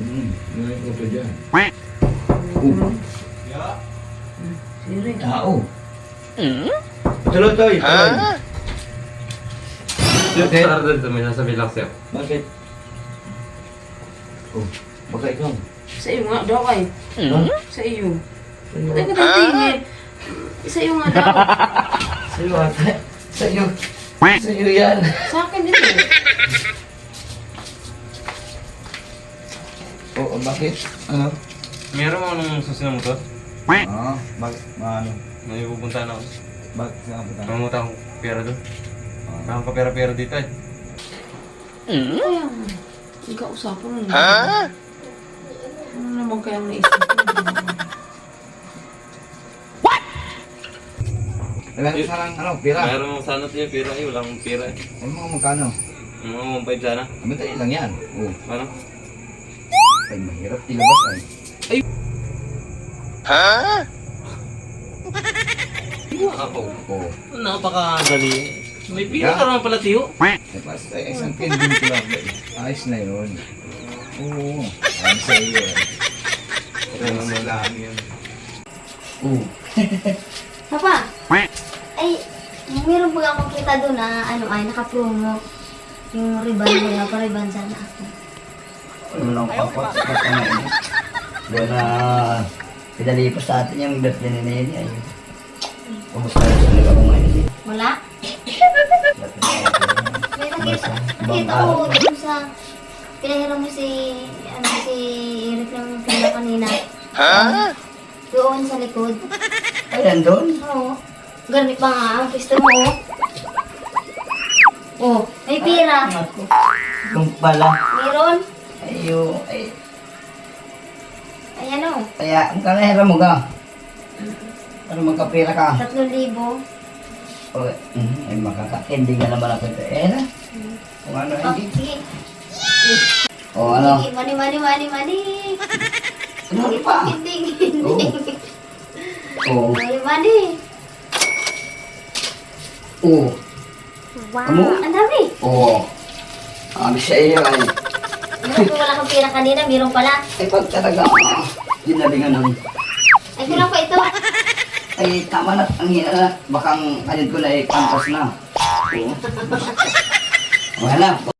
Hmm, ko pa dyan. Uh, Siri. tao. Tuloy, Toy. Tuloy. Bakit? Para doon, may nasabi lang sa'yo. Bakit? Oh, baka ikaw. Sa iyo nga daw ay. Hmm? Sa iyo. Patay ka tingin. Sa iyo nga daw. Sa iyo ate. Sa iyo. Sa iyo yan. Sa akin din Oo, bakit? Ano? Meron mo nung susunod mo to? Ah, bakit? Ano? May pupunta na ako. Bakit saan ka punta? Mamunta akong pera doon. Ah. Parang ka pera-pera dito eh. Kaya nga. Hindi ka usapan mo. Ha? Ano naman kaya ang naisip mo? Ilan sa lang, ano, pira? Meron mo sana tayo pera eh. Wala akong pera eh. Ano mga magkano? Mga mong five sana. Madali lang yan. Oo. Ano? Ay, mahirap ilabas ay. Ako. Oo. Napakadali. May pera ka naman pala tiyo. Ay, basta eh, isang pending ko lang. Ayos na yun. Oo. Ayos sa iyo. Ayos na lang yun. Oo. Papa, ay, meron po akong kita doon na ano ay naka-promo. Yung ribbon nila, pa-ribbon sana ako. Ano lang pangkot sa kanya ini. Doon na pinali pa sa atin yung birthday ni Nene ay kumusta na sa lugar ko ngayon. Wala? Nakita Bangka. ko doon sa pinahiram mo si, ano, si Eric ng pila kanina. Ha? Doon sa likod. Ay, nandun. Oo. Ganit pa nga ang pisto mo. oh. May pira. Kung pala. Meron. Ayo, ay, Ayan o. kaya ang kalahira mo ka. Ano magkapira ka? Tatlong libo. O, mm, ay makaka-ending na naman ako ito. Eh na. Kung ano, Oh, hindi. sige. O ano, Sige, Mani, mani, mani, mani. ano pa? Hindi, hindi. Oo. Mani, mani. Oo. Ano? Ang dami. Oo. Sabi sa iyo ay, Meron ko wala kang pira kanina, meron pala. ay pag talaga ah, ginalingan ng Ay, kulang pa ito. ay tama na ang hina na bakang alin ko na ay campus na. Oo. Wala.